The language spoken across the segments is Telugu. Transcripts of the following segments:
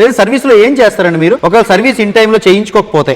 లేదు సర్వీస్లో ఏం చేస్తారండి మీరు? ఒకవేళ సర్వీస్ ఇన్ టైంలో చేయించుకోకపోతే.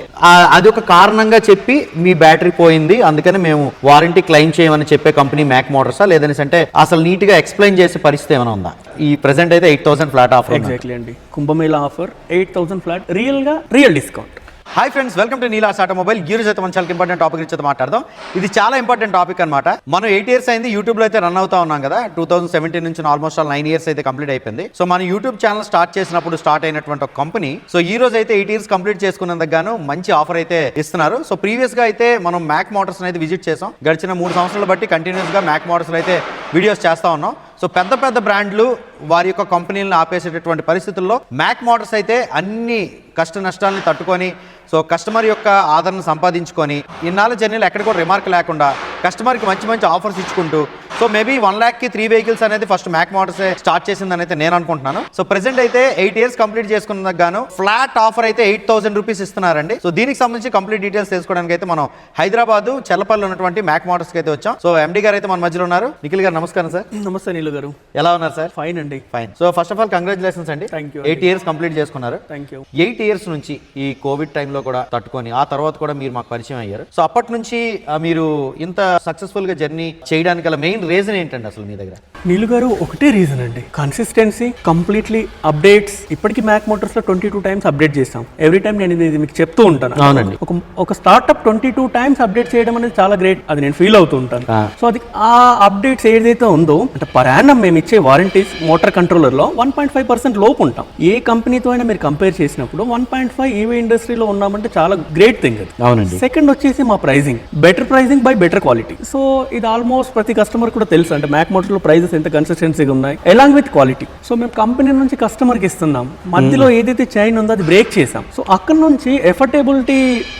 అది ఒక కారణంగా చెప్పి మీ బ్యాటరీ పోయింది అందుకని మేము వారంటీ క్లెయిమ్ చేయమని చెప్పే కంపెనీ మ్యాక్ మోటార్సా లేదని అంటే అసలు నీట్గా ఎక్స్ప్లెయిన్ చేసే పరిస్థితి ఏమైనా ఉందా? ఈ ప్రెసెంట్ అయితే eight thousand flat offer exactly అండి. Kumbh Mela offer eight thousand flat రియల్గా real discount hi friends welcome to Neelas automobile gear అయితే మన చాలా ఇంపార్టెంట్ టాపిక్ నుంచి మాట్లాడదాం. ఇది చాలా ఇంపార్టెంట్ టాపిక్ అనమాట మనం ఎయిట్ ఇయర్స్ అయింది యూట్యూబ్లో అయితే రన్ అవుతా ఉన్నాం కదా. టూ థౌసండ్ సెవెంటీన్ నుంచి ఆల్మోస్ట్ ఆల్ నైన్ ఇయర్స్ అయితే కంప్లీట్ అయిపోయింది. సో మన యూట్యూబ్ ఛానల్ స్టార్ట్ చేసినప్పుడు స్టార్ట్ అయినటువంటి ఒక కంపెనీ సో ఈ రోజు అయితే ఎయిట్ ఇయర్స్ కంప్లీట్ చేసుకున్నందుకు గాను మంచి ఆఫర్ అయితే ఇస్తున్నారు. సో ప్రీవియస్గా అయితే మనం మ్యాక్ మోటార్స్ అయితే విజిట్ చేసాం గడిచిన మూడు సంవత్సరాలు బట్టి కంటిన్యూస్గా మ్యాక్ మోటార్స్ అయితే వీడియోస్ చేస్తా ఉన్నాం. సో పెద్ద పెద్ద బ్రాండ్లు వారి యొక్క కంపెనీలను ఆపేసేటటువంటి పరిస్థితుల్లో మ్యాక్ మోటార్స్ అయితే అన్ని కష్ట నష్టాలను తట్టుకొని సో కస్టమర్ యొక్క ఆదరణ సంపాదించుకొని ఇన్నాళ్ళ జర్నీలు ఎక్కడ కూడా రిమార్క్ లేకుండా కస్టమర్కి మంచి మంచి ఆఫర్స్ ఇచ్చుకుంటూ సో మేబీ వన్ ల్యాక్కి త్రీ వెహికల్స్ అనేది ఫస్ట్ మ్యాక్ మోటార్స్ స్టార్ట్ చేసిందని అయితే నేను అనుకుంటున్నాను. సో ప్రెసెంట్ అయితే ఎయిట్ ఇయర్స్ కంప్లీట్ చేసుకున్నందుకు గాను ఫ్లాట్ ఆఫర్ అయితే ఎయిట్ థౌసండ్ రూపీస్ ఇస్తున్నారండి. సో దీనికి సంబంధించి కంప్లీట్ డీటెయిల్స్ తెలుసుకోవడానికి అయితే మనం హైదరాబాద్ చెల్లపల్లి ఉన్నటువంటి మ్యాక్ మోటార్స్కి అయితే వచ్చాం. సో ఎండి గారు అయితే మన మధ్యలో ఉన్నారు. నిఖిల్ గారు నమస్కారం సార్. నమస్తే నీలు గారు. ఎలా ఉన్నారు సార్? ఫైన్ అండి. Fine so first of all congratulations అండి. Thank you. Eight years complete చేసుకున్నారు. థ్యాంక్ యూ ఎయిట్ ఇయర్స్ నుంచి ఈ కోవిడ్ టైంలో కూడా తట్టుకొని ఆ తర్వాత కూడా మీరు మాకు పరిచయం అయ్యారు. సో అప్పటి నుంచి మీరు ఇంత సక్సెస్ఫుల్గా జర్నీ చేయడానికి మెయిన్ రీజన్ ఏంటండి అసలు మీ దగ్గర? నీలు గారు ఒకటే రీజన్ అండి. కన్సిస్టెన్సీ కంప్లీట్లీ అప్డేట్స్ ఇప్పటికీ మ్యాక్ మోటార్స్లో ట్వంటీ టూ టైమ్స్ అప్డేట్ చేస్తాం ఎవ్రీ టైం నేను ఇది మీకు చెప్తూ ఉంటాను. అవునండి. ఒక ఒక startup twenty two times update చేయడం అనేది చాలా గ్రేట్ అది నేను ఫీల్ అవుతూ ఉంటాను. సో అది ఆ అప్డేట్స్ ఏదైతే ఉందో అంటే పర్ యానం మేము ఇచ్చే వారంటీస్ మోటార్ కంట్రోలర్లో వన్ పాయింట్ ఫైవ్ పర్సెంట్ లోపు ఉంటాం. ఏ కంపెనీతో అయినా మీరు కంపేర్ చేసినప్పుడు వన్ పాయింట్ ఫైవ్ ఈవీ ఇండస్ట్రీలో ఉన్నామంటే చాలా గ్రేట్ థింగ్ అది. అవునండి. సెకండ్ వచ్చేసి మా pricing better pricing by better quality so ఇది ఆల్మోస్ట్ ప్రతి కస్టమర్ కూడా తెలుసు. అంటే మ్యాక్ మోటార్లో ప్రైజెస్ ఎంత కన్సిస్టెన్సీగా ఉన్నాయి? ఎలాంగ్ విత్ క్వాలిటీ సో మేము కంపెనీ నుంచి కస్టమర్కి ఇస్తున్నాం. మధ్యలో ఏదైతే చైన్ ఉందో అది బ్రేక్ చేసాం సో అక్కడ నుంచి ఎఫర్టబిలిటీ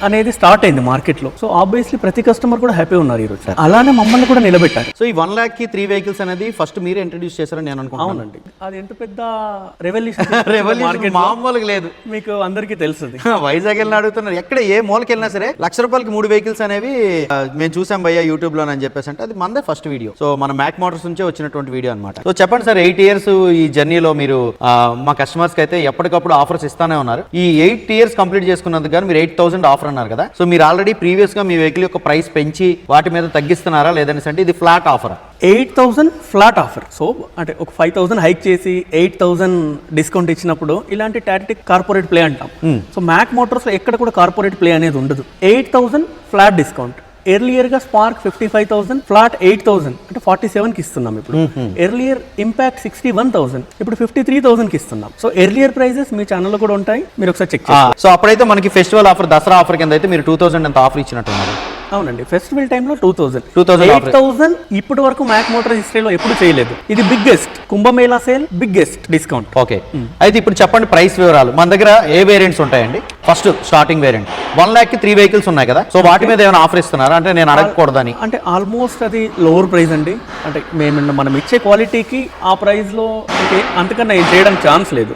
అనేది స్టార్ట్ అయింది మార్కెట్లో. సో ఆబ్వియస్లీ ప్రతి కస్టమర్ కూడా హ్యాపీ ఉన్నారు ఈ రోజు అలానే మమ్మల్ని కూడా నిలబెట్టారు. సో ఈ వన్ ల్యాక్కి త్రీ వెహికల్స్ అనేది ఫస్ట్ మీరే ఇంట్రడ్యూస్ చేశారని నేను అనుకుంటున్నాను. అవునండి. అది ఎంత పెద్ద రెవల్యూషన్ రెవల్యూషన్ మామూలుగా లేదు. మీకు అందరికీ తెలుస్తుంది వైజాగ్ వెళ్ళిన అడుగుతున్నారు. ఎక్కడ ఏ మూలకి వెళ్ళినా సరే లక్ష రూపాయలకి మూడు వెహికల్స్ అనేవి మేము చూసాం భయ్యా యూట్యూబ్లో అని చెప్పేసి అంటే అది మందే ఫస్ట్ వీడియో సో మన మ్యాక్ మోటార్స్ నుంచే వచ్చినటువంటి వీడియో అనమాట సో చెప్పండి సార్ ఎయిట్ ఇయర్స్ ఈ జర్నీలో మీరు మా కస్టమర్స్కి అయితే ఎప్పటికప్పుడు ఆఫర్స్ ఇస్తానే ఉన్నారు. ఈ ఎయిట్ ఇయర్స్ కంప్లీట్ చేసుకున్నందుకు కానీ మీరు ఎయిట్ థౌసండ్ ఆఫర్ అన్నారు కదా. సో మీరు ఆల్రెడీ ప్రీవియస్గా మీ వెహికల్ యొక్క ప్రైస్ పెంచి వాటి మీద తగ్గిస్తున్నారా లేదని అంటే ఇది flat offer eight thousand flat offer so అంటే ఒక ఫైవ్ థౌసండ్ హైక్ చేసి ఎయిట్ థౌసండ్ డిస్కౌంట్ ఇచ్చినప్పుడు ఇలాంటి టాటిక్ కార్పొరేట్ ప్లే అంటాం. సో మ్యాక్ మోటార్స్ ఎక్కడ కూడా కార్పొరేట్ ప్లే అనేది ఉండదు. Eight thousand flat discount ఎర్లియర్గా Spark fifty five thousand flat eight thousand అంటే ఫార్టీ సెవెన్కి ఇస్తున్నాం ఇప్పుడు. Earlier Impact sixty one thousand ఇప్పుడు ఫిఫ్టీ త్రీ థౌసండ్కి ఇస్తున్నాం. సో ఎర్లియర్ ప్రైజెస్ మీ ఛానల్లో కూడా ఉంటాయి. మీరు ఒకసారి చెక్ సో అప్పుడైతే మనకి ఫెస్టివల్ ఆఫర్ దసరా ఆఫర్ కింద అయితే మీరు టూ థౌసండ్ అంత ఆఫర్ ఇచ్చినట్టున్నారు. అవునండి. ఫెస్టివల్ టైంలో టూ థౌసండ్ 2000 ఎయిట్ థౌసండ్ ఇప్పటి వరకు మ్యాక్ మోటార్ హిస్టరీలో ఎప్పుడు చేయలేదు. ఇది biggest Kumbh Mela sale biggest discount okay అయితే ఇప్పుడు చెప్పండి ప్రైస్ వివరాలు. మన దగ్గర ఏ వేరియంట్స్ ఉంటాయండి? First starting variant one lakh three vehicles ఉన్నాయి కదా. సో వాటి మీద ఏమైనా ఆఫర్ ఇస్తున్నారా? అంటే నేను అడగకూడదని అంటే ఆల్మోస్ట్ అది లోవర్ ప్రైస్ అండి. అంటే మేము మనం ఇచ్చే క్వాలిటీకి ఆ ప్రైస్లో అంటే అంతకన్నా చేయడానికి ఛాన్స్ లేదు.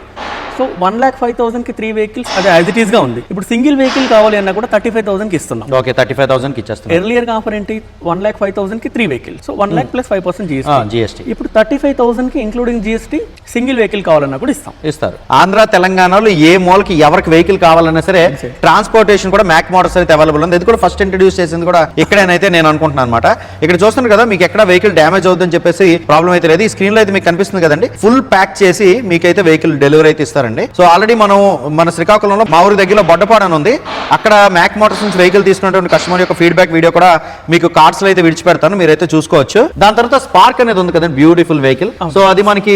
సో వన్ ల్యాక్ ఫైవ్ థౌసండ్కి త్రీ వెహికల్స్ అది యాజ్ ఇట్ ఈస్గా ఉంది. ఇప్పుడు సింగిల్ వెహికల్ కావాలి అన్నా కూడా థర్టీ ఫైవ్ థౌసండ్కి ఇస్తున్నాం. ఓకే థర్టీ ఫైవ్ థౌసండ్కి ఇచ్చేస్తున్నాం ఎర్లియర్ ఆఫర్ ఏంటి? One lakh five థౌసండ్కి three vehicle so one lakh plus five percent GST GST ఇప్పుడు థర్టీ ఫైవ్ థౌసండ్కి ఇంక్లూడింగ్ జిఎస్టీ సింగిల్ వెహికల్ కావాలన్నా కూడా ఇస్తాం. ఇస్తారు. ఆంధ్ర తెలంగాణలో ఏ మూలకి ఎవరికి వెహికల్ కావాలన్నా సరే ట్రాన్స్పోర్టేషన్ కూడా మ్యాక్ మోటార్స్ అయితే అవైలబుల్ ఉంది. ఇది కూడా ఫస్ట్ ఇంట్రడ్యూస్ చేసింది కూడా ఇక్కడేనైతే నేను అనుకుంటున్నాను అనమాట ఇక్కడ చూస్తున్నారు కదా మీకు ఎక్కడ వెహికల్ డ్యామేజ్ అవుతుందని చెప్పేసి ప్రాబ్లం అయితే లేదు. ఈ స్క్రీన్లో అయితే మీకు కనిపిస్తుంది కదండి. ఫుల్ ప్యాక్ చేసి మీకైతే వెహికల్ డెలివరీ అయితే ఇస్తారండి సో ఆల్రెడీ మనం మన శ్రీకాకుళంలో మా ఊరి దగ్గరలో బొడ్డపాడు అని ఉంది. అక్కడ మ్యాక్ మోటార్స్ నుంచి వెహికల్ తీసుకున్నటువంటి కస్టమర్ యొక్క ఫీడ్బ్యాక్ వీడియో కూడా మీకు కార్డ్స్లో అయితే విడిచిపెడతాను. మీరైతే చూసుకోవచ్చు. దాని తర్వాత స్పార్క్ అనేది ఉంది కదండి బ్యూటిఫుల్ వెహికల్. సో అది మనకి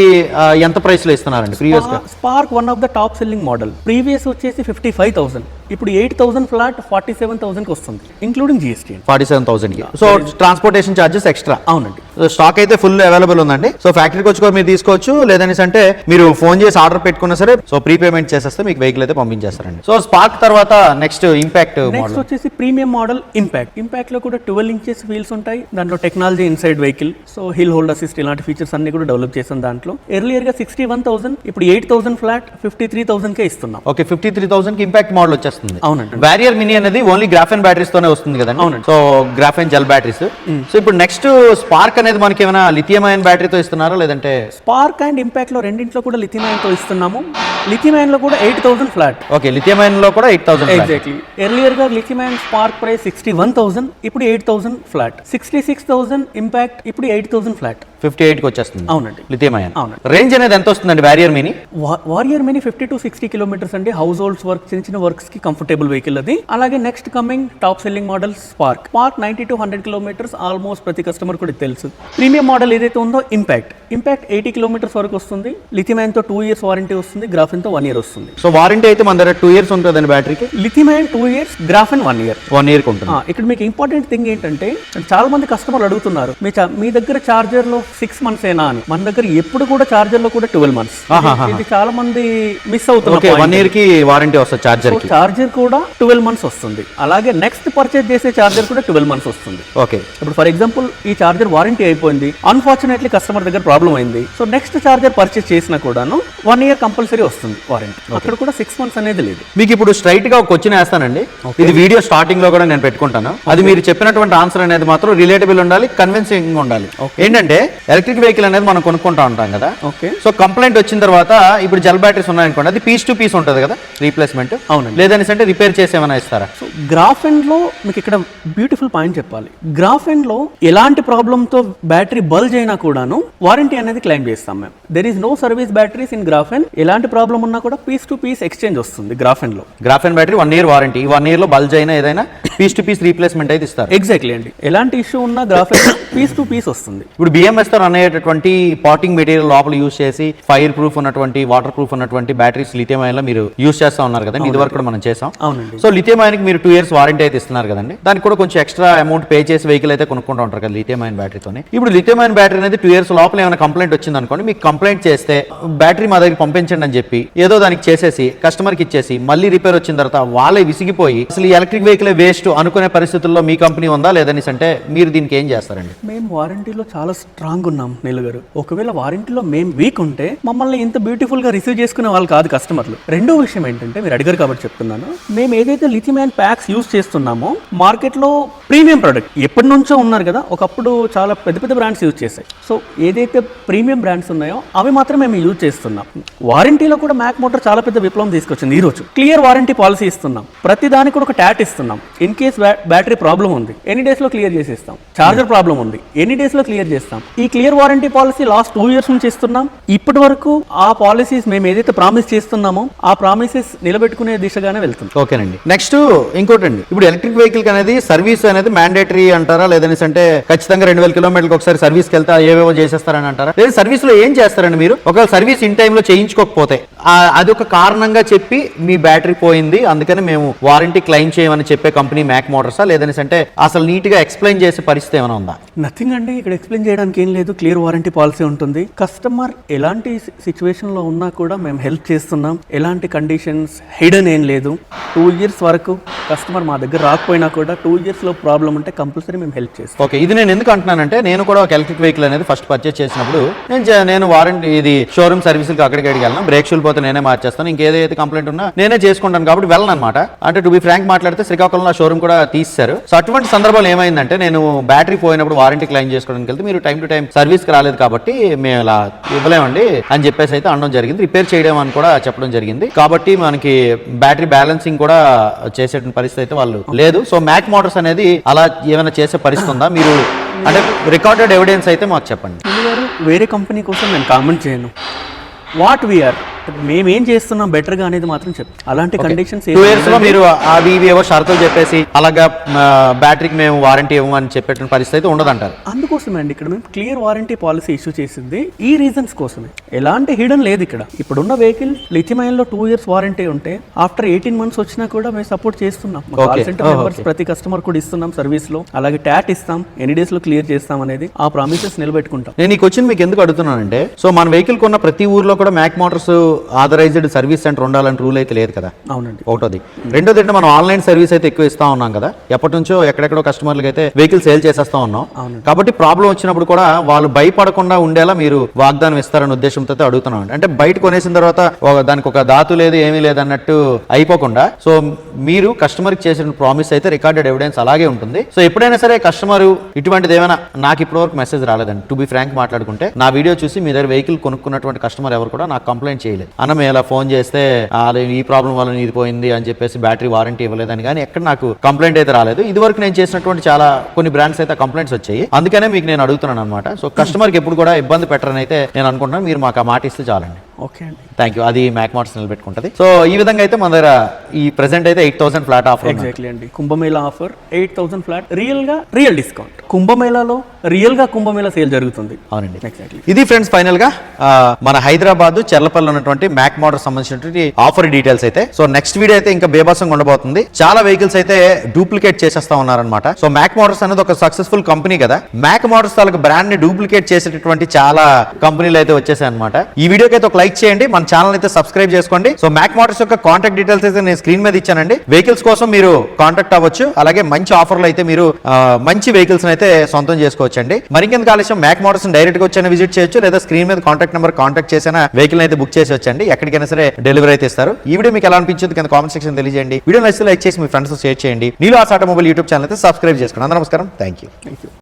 ఎంత ప్రైస్లో ఇస్తున్నారండి ప్రీవియస్గా Spark one of the top selling model. Previous వచ్చేసి ఫిఫ్టీ ఫైవ్ థౌసండ్. ఇప్పుడు eight thousand flat forty seven థౌసండ్కి వస్తుంది ఇంక్లూడింగ్ జిఎస్టీ ఫార్టీ సెవెన్ థౌసండ్కి సో ట్రాన్స్పోర్టేషన్ చార్జెస్ ఎక్స్ట్రా అవునండి. స్టాక్ అయితే ఫుల్ అవైలబుల్ ఉందండి. సో ఫ్యాక్టరీకి వచ్చి మీరు తీసుకోవచ్చు లేదని అంటే మీరు ఫోన్ చేసి ఆర్డర్ పెట్టుకున్నా సరే సో ప్రీపేమెంట్ చేసేస్తే మీకు వెహికల్ అయితే పంపించేస్తారండి. సో స్పార్క్ తర్వాత నెక్స్ట్ ఇంపాక్ట్ నెక్స్ట్ వచ్చేసి ప్రీమియం మోడల్ ఇంపాక్ట్ ఇంపాక్ట్లో కూడా ట్వెల్వ్ ఇంచెస్ వీల్స్ ఉంటాయి. దాంట్లో technology inside vehicle so hill hold assist ఇలాంటి ఫీచర్స్ అన్ని కూడా డెవలప్ చేసాం దాంట్లో. ఎర్లియర్గా సిక్స్టీ వన్ థౌసండ్ ఇప్పుడు eight thousand flat fifty three thousand కే ఇస్తున్నాం. ఓకే ఫిఫ్టీ త్రీ థౌసండ్కి ఇంపాక్ట్ మోడల్ వచ్చేస్తుంది. వస్తుంది. అవునండి. వారియర్ మినీ అనేది ఓన్లీ గ్రాఫెన్ బ్యాటరీస్ తోనే వస్తుంది కదండి. అవునండి. So graphene gel batteries so ఇప్పుడు నెక్స్ట్ స్పార్క్ అనేది మనకి ఏమైనా లిథియం అయన్ బ్యాటరీతో ఇస్తున్నారా? లేదంటే స్పార్క్ అండ్ ఇంపాక్ట్లో రెండింటిలో కూడా లిథియం తో ఇస్తున్నాము. లిథియం లో కూడా eight thousand flat okay lithium అయన్లో కూడా eight thousand exactly ఎర్లియర్గా lithium and Spark price sixty one thousand ఇప్పుడు eight thousand flat sixty six thousand impact ఇప్పుడు ఎయిట్ థౌసండ్ ఫ్లాట్ ఫిఫ్టీ ఎయిట్కి వచ్చేస్తుంది. అవునండి. Lithium ion. అవునండి. రేంజ్ అనేది ఎంత వస్తుందండి Warrior Mini? Warrior Mini fifty to sixty kilometres అండి. హౌస్ హోల్డ్స్ వర్క్ చిన్న చిన్న వర్క్స్కి కంఫర్టబుల్ వెహికల్ అది. అలాగే next coming top selling model Spark. Spark ninety to hundred kilometres almost ప్రతి కస్టమర్ కూడా తెలుసు. ప్రీమియం మోడల్ ఏదైతే ఉందో ఇంపాక్ట్. ఇంపాక్ట్ ఎయిటీ కిలోమీటర్స్ వరకు వస్తుంది. లిథియం తో టూ ఇయర్స్ వారంటీ వస్తుంది. గ్రాఫిన్తో వన్ ఇయర్ వస్తుంది. సో వారంటీ అయితే మన దగ్గర టూ ఇయర్స్ ఉంటుందండి బ్యాటరీకి? Lithium two years graphene one year. One year ఉంటుంది. ఇక్కడ మీకు ఇంపార్టెంట్ థింగ్ ఏంటంటే చాలా మంది కస్టమర్లు అడుగుతున్నారు. మీ దగ్గర చార్జర్లో సిక్స్ మంత్స్ ఏనా అని. మన దగ్గర ఎప్పుడు కూడా చార్జర్లో కూడా ట్వెల్వ్ మంత్స్ ఇది చాలా మంది మిస్ ఓకే అవుతున్నారు వన్ ఇయర్కి వారంటీ వస్తుంది చార్జర్ చార్జర్ కూడా ట్వెల్వ్ మంత్స్ వస్తుంది. అలాగే నెక్స్ట్ పర్చేజ్ చేసే చార్జర్ కూడా ట్వెల్వ్ మంత్స్ వస్తుంది. ఓకే ఇప్పుడు ఫర్ ఎగ్జాంపుల్ ఈ చార్జర్ వారంటీ అయిపోయింది. అన్ఫార్చునేట్లీ కస్టమర్ దగ్గర ప్రాబ్లం అయింది. సో నెక్స్ట్ చార్జర్ పర్చేస్ చేసినా కూడాను వన్ ఇయర్ కంపల్సరీ వస్తుంది వారంటీ అక్కడ కూడా సిక్స్ మంత్స్ అనేది లేదు. మీకు ఇప్పుడు స్ట్రైట్గా ఒక క్వశ్చన్ వేస్తానండి. ఇది వీడియో స్టార్టింగ్లో కూడా నేను పెట్టుకుంటాను. అది మీరు చెప్పినటువంటి ఆన్సర్ అనేది మాత్రం రిలేటబుల్ ఉండాలి కన్విన్సింగ్ ఉండాలి. ఏంటంటే ఎలక్ట్రిక్ వెహికల్ అనేది మనం కొనుక్కుంటా ఉంటాం కదా. ఓకే. సో కంప్లైంట్ వచ్చిన తర్వాత ఇప్పుడు జెల్ బ్యాటరీస్ ఉన్నాయనుకోండి అది పీస్ టు పీస్ ఉంటుంది కదా రీప్లేస్మెంట్. అవునండి. లేదనేసి అంటే రిపేర్ చేసి ఏమైనా ఇస్తారా? సో గ్రాఫెన్లో మీకు ఇక్కడ బ్యూటిఫుల్ పాయింట్ చెప్పాలి. గ్రాఫెన్లో ఎలాంటి ప్రాబ్లమ్తో బ్యాటరీ బల్జ్ అయినా కూడాను వారంటీ అనేది క్లెయిమ్ చేస్తాం మేము. There is no service batteries in graphene ఎలాంటి ప్రాబ్లం ఉన్నా కూడా పీస్ టు పీస్ ఎక్స్చేంజ్ వస్తుంది గ్రాఫెన్లో. Graphene battery one year warranty. ఈ వన్ ఇయర్లో బల్జ్ అయినా ఏదైనా పీస్ టు పీస్ రీప్లేస్మెంట్ అయితే ఇస్తారు. ఎగ్జాక్ట్లీ అండి. ఎలాంటి ఇష్యూ ఉన్నా గ్రాఫెన్ పీస్ టు పీస్ వస్తుంది. ఇప్పుడు బిఎంఎస్ తో రన్ అయ్యేటటువంటి పాటింగ్ మెటీరియల్ లోపల యూస్ చేసి ఫైర్ ప్రూఫ్ ఉన్నటువంటి వాటర్ ప్రూఫ్ ఉన్నటువంటి బ్యాటరీస్ లిథియం లో మీరు యూస్ చేస్తా ఉన్నారు కదండి. ఇది వరకు మనం చేసాం. సో లిథియం కి మీరు టూ ఇయర్స్ వారంటీ అయితే ఇస్తున్నారు కదండి. దానికి కూడా కొంచెం ఎక్స్ట్రా అమౌంట్ పే చేసి వెహికల్ అయితే కొనుక్కుంటూ ఉంటారు కదా లిథియం అయిన బ్యాటరీతోనే ఇప్పుడు లిథియం అయిన బ్యాటరీ అనేది టూ ఇయర్స్ లోపల ఏమైనా కంప్లైంట్ వచ్చింది అనుకోండి మీకు కంప్లైంట్ చేస్తే బ్యాటరీ మా దగ్గర పంపించండి అని చెప్పి ఏదో దానికి చేసేసి కస్టమర్కి ఇచ్చేసి మళ్ళీ రిపేర్ వచ్చిన తర్వాత వాళ్ళే విసిగిపోయి అసలు ఈ ఎలక్ట్రిక్ వెహికల్ వేస్ట్ అనుకునే పరిస్థితుల్లో మీ కంపెనీ ఉందా లేదనేసి అంటే మీరు దీనికి ఏం చేస్తారండి? మేము వారంటీలో చాలా స్ట్రాంగ్ ఉన్నాం నీళ్ళు గారు ఒకవేళ వారింటిలో మేము వీక్ ఉంటే మమ్మల్ని ఇంత బ్యూటిఫుల్గా రిసీవ్ చేసుకునే వాళ్ళు కాదు కస్టమర్లు. రెండో విషయం ఏంటంటే మీరు అడిగారు కాబట్టి చెప్తున్నాను. మేము ఏదైతే లిథియం ప్యాక్స్ యూస్ చేస్తున్నామో మార్కెట్లో ప్రీమియం ప్రోడక్ట్ ఎప్పటి నుంచో ఉన్నారు కదా ఒకప్పుడు చాలా పెద్ద పెద్ద బ్రాండ్స్ యూజ్ చేశాయి. సో ఏదైతే ప్రీమియం బ్రాండ్స్ ఉన్నాయో అవి మాత్రం మేము యూజ్ చేస్తున్నాం. వారంటీలో కూడా మ్యాక్ మోటార్ చాలా పెద్ద విప్లవం తీసుకొచ్చింది ఈ రోజు. క్లియర్ వారంటీ పాలసీ ఇస్తున్నాం. ప్రతి దానికి కూడా ఒక ట్యాట్ ఇస్తున్నాం. ఇన్ కేస్ బ్యాటరీ ప్రాబ్లం ఉంది ఎన్ని డేస్లో క్లియర్ చేసేస్తాం. చార్జర్ ప్రాబ్లం ఉంది ఎన్ని డేస్లో క్లియర్ చేస్తాం. ఈ clear warranty policy last two years నుంచి ఇస్తున్నాం. ఇప్పటి వరకు ఆ పాలసీస్ మేము ఏదైతే ప్రామిస్ చేస్తున్నామో ఆ ప్రామిసెస్ నిలబెట్టుకునే దిశగానే వెళ్తుంది ఓకేనండి. నెక్స్ట్ ఇంకోటండి. ఇప్పుడు ఎలక్ట్రిక్ వెహికల్ అనేది సర్వీస్ అనేది మ్యాండేటరీ అంటారా? లేదనేసి అంటే ఖచ్చితంగా రెండు వేల కిలోమీటర్లకు ఒకసారి సర్వీస్కి వెళ్తా ఏవేవో చేసేస్తారని అంటారా? లేదా సర్వీస్లో ఏం చేస్తారండి మీరు? ఒకవేళ సర్వీస్ ఇన్ టైంలో చేయించుకోకపోతే. అది ఒక కారణంగా చెప్పి మీ బ్యాటరీ పోయింది అందుకని మేము వారంటీ క్లెయిమ్ చేయమని చెప్పే కంపెనీ మ్యాక్ మోటార్సా లేదనేసి అంటే అసలు నీట్గా ఎక్స్ప్లెయిన్ చేసే పరిస్థితి ఏమైనా ఉందా? నథింగ్ అండి. ఇక్కడ ఎక్స్ప్లెయిన్ చేయడానికి ఏం లేదు. క్లియర్ వారంటీ పాలసీ ఉంటుంది. కస్టమర్ ఎలాంటి సిచ్యువేషన్లో ఉన్నా కూడా మేము హెల్ప్ చేస్తున్నాం. ఎలాంటి కండిషన్స్ హిడెన్ ఏం లేదు. టూ ఇయర్స్ వరకు కస్టమర్ మా దగ్గర రాకపోయినా కూడా టూ ఇయర్స్లో ప్రాబ్లం ఉంటే కంపల్సరీ మేము హెల్ప్ చేస్తాం. ఓకే ఇది నేను ఎందుకు అంటున్నానంటే నేను కూడా ఒక ఎలక్ట్రిక్ వెహికల్ అనేది ఫస్ట్ పర్చేస్ చేసినప్పుడు నేను నేను వారంటీ ఇది షోరూమ్ సర్వీసులకు అక్కడికి అడిగి వెళ్ళను బ్రేక్ షూలు పోతే నేనే మార్చేస్తాను ఇంకేదైతే కంప్లైంట్ ఉన్నా నేనే చేసుకుంటాను కాబట్టి వెళ్ళను అనమాట అంటే టు బి ఫ్రాంక్ మాట్లాడితే శ్రీకాకుళంలో షోరూమ్ కూడా తీస్తారు సో అటువంటి సందర్భాలు ఏమైందంటే నేను బ్యాటరీ పోయినప్పుడు వారంటీ క్లెయిమ్ చేసుకోవడానికి వెళ్తే మీరు టైం టు టైం సర్వీస్కి రాలేదు కాబట్టి మేము ఇలా ఇవ్వలేమండి అని చెప్పేసి అయితే అనడం జరిగింది. రిపేర్ చేయడం అని కూడా చెప్పడం జరిగింది. కాబట్టి మనకి బ్యాటరీ బ్యాలెన్సింగ్ కూడా చేసే పరిస్థితి అయితే వాళ్ళు లేదు. సో మ్యాక్ మోటార్స్ అనేది అలా ఏమైనా చేసే పరిస్థితి ఉందా? మీరు అంటే రికార్డెడ్ ఎవిడెన్స్ అయితే మాకు చెప్పండి. వేరే కంపెనీ కోసం నేను కామెంట్ చేయను. వాట్ వీఆర్ మేము ఏం చేస్తున్నాం బెటర్గా అనేది మాత్రం చెప్పు అలాంటి కండిషన్స్ టూ ఇయర్స్లో మీరు అవి ఇవి ఏవో షరతులు చెప్పేసి అలాగా బ్యాటరీకి మేము వారంటీ ఇవ్వమని చెప్పేటువంటి పరిస్థితి అయితే ఉండదంటారు. అందుకోసమే అండి ఇక్కడ మేము క్లియర్ వారంటీ పాలసీ ఇష్యూ చేసింది ఈ రీజన్స్ కోసమే. ఎలాంటి హిడెన్ లేదు ఇక్కడ. ఇప్పుడున్న వెహికల్ లిథియం లో టూ ఇయర్స్ వారంటీ ఉంటే ఆఫ్టర్ ఎయిటీన్ మంత్స్ వచ్చినా కూడా మేము సపోర్ట్ చేస్తున్నాం. కాల్. సెంటర్ మెంబర్స్ ప్రతి కస్టమర్ కూడా ఇస్తున్నాం సర్వీస్లో. అలాగే ట్యాట్ ఇస్తాం ఎన్ని డేస్లో క్లియర్ చేస్తాం అనేది ఆ ప్రామిసెస్ నిలబెట్టుకుంటాం. నేను ఈ క్వశ్చన్ మీకు ఎందుకు అడుగుతున్నానంటే సో మన వెహికల్ కొన్న ప్రతి ఊర్లో కూడా Mac Motors authorised service centre ఉండాలని రూల్ అయితే లేదు కదా? అవునండి. ఒకటోది. రెండోది అంటే మనం ఆన్లైన్ సర్వీస్ అయితే ఎక్కువ ఇస్తా ఉన్నాం కదా? ఎప్పటి నుంచో ఎక్కడెక్కడో కస్టమర్లకి అయితే వెహికల్ సేల్ చేసేస్తా ఉన్నాం. కాబట్టి ప్రాబ్లం వచ్చినప్పుడు కూడా వాళ్ళు భయపడకుండా ఉండేలా మీరు వాగ్దానం ఇస్తారనే ఉద్దేశంతో అడుగుతున్నాం అండి. అంటే బయట కొనేసిన తర్వాత ఒక- దానికి ఒక దాతు లేదు ఏమీ లేదు అన్నట్టు అయిపోకుండా సో మీరు కస్టమర్కి చేసిన ప్రామిస్ అయితే రికార్డెడ్ ఎవిడెన్స్ అలాగే ఉంటుంది. సో ఎప్పుడైనా సరే కస్టమర్ ఇటువంటిది ఏమైనా నాకు ఇప్పటివరకు మెసేజ్ రాలేదండి. టు బి ఫ్రాంక్ మాట్లాడుకుంటే నా వీడియో చూసి మీ దగ్గర వెహికల్ కొనుక్కున్నటువంటి కస్టమర్ ఎవరు కూడా నాకు కంప్లైంట్ చేయలేదు. అన్న మేము ఇలా ఫోన్ చేస్తే "ఆ, ఈ ప్రాబ్లం వల్ల ఇది పోయింది అని చెప్పేసి బ్యాటరీ వారంటీ ఇవ్వలేదని కానీ ఎక్కడ నాకు కంప్లైంట్ అయితే రాలేదు. ఇది వరకు నేను చేసినటువంటి చాలా కొన్ని బ్రాండ్స్ అయితే కంప్లైంట్స్ వచ్చాయి. అందుకనే మీకు నేను అడుగుతున్నాను అనమాట సో కస్టమర్కి ఎప్పుడు కూడా ఇబ్బంది పెట్టరని అయితే నేను అనుకుంటున్నాను. మీరు మాకు ఆ మాట ఇస్తే చాలండి. ఓకే అండి. థ్యాంక్ యూ అది మ్యాక్ మోటార్స్ నిలబెట్టుకుంటుంది. సో ఈ విధంగా అయితే మన దగ్గర ఈ ప్రెసెంట్ అయితే eight thousand flat offer exactly అండి. Kumbh Mela offer eight thousand flat రియల్గా రియల్ డిస్కౌంట్ కుంభమేళాలో రియల్గా కుంభమేళా సేల్ జరుగుతుంది. అవునండి. ఎగ్జాక్ట్లీ ఇది ఫ్రెండ్స్ ఫైనల్గా మన హైదరాబాద్ చెర్లపల్లి ఉన్నటువంటి మ్యాక్ మోటార్ సంబంధించినటువంటి ఆఫర్ డీటెయిల్స్ అయితే. సో నెక్స్ట్ వీడియో అయితే ఇంకా బేబాసంగా ఉండబోతుంది చాలా వెహికల్స్ అయితే డూప్లికేట్ చేసేస్తా ఉన్నారనమాట సో మ్యాక్ మోటార్స్ అనేది ఒక సక్సెస్ఫుల్ కంపెనీ కదా. మ్యాక్ మోటార్స్ తాలూకు బ్రాండ్ని డూప్లికేట్ చేసేటటువంటి చాలా కంపెనీలు అయితే వచ్చేసాయి అనమాట ఈ వీడియోకి అయితే ఒక లైక్ చేయండి. మన ఛానల్ అయితే సబ్స్క్రైబ్ చేసుకోండి. సో మ్యాక్ మోటార్స్ యొక్క కాంటాక్ట్ డీటెయిల్స్ అయితే నేను స్క్రీన్ మీద ఇచ్చానండి. వెహికల్స్ కోసం మీరు కాంటాక్ట్ అవ్వచ్చు. అలాగే మంచి ఆఫర్లు అయితే మీరు మంచి వెహికల్స్ అయితే సొంతం చేసుకోవచ్చండి. మరికెందుకు ఆలస్యం? మ్యాక్ మోటార్స్ డైరెక్ట్గా వచ్చైనా విజిట్ చేయొచ్చు? లేదా స్క్రీన్ మీద కాంటాక్ట్ నెంబర్ కాంటాక్ట్ చేసిన వెహికల్ అయితే బుక్ చేసి వచ్చండి ఎక్కడికైనా సరే డెలివరీ అయితే ఇస్తారు. ఈ వీడియో మీకు ఎలా అనిపించింది కింద కామెంట్ సెక్షన్ తెలియజేయండి. వీడియో నచ్చితే లైక్ చేసి మీ ఫ్రెండ్స్ షేర్ చేయండి. నీలో ఆ ఆటోమొబైల్ మొబైల్ యూట్యూబ్ ఛానల్ అయితే సబ్స్క్రైబ్ చేసుకోండి. అందరూ నమస్కారం. Thank you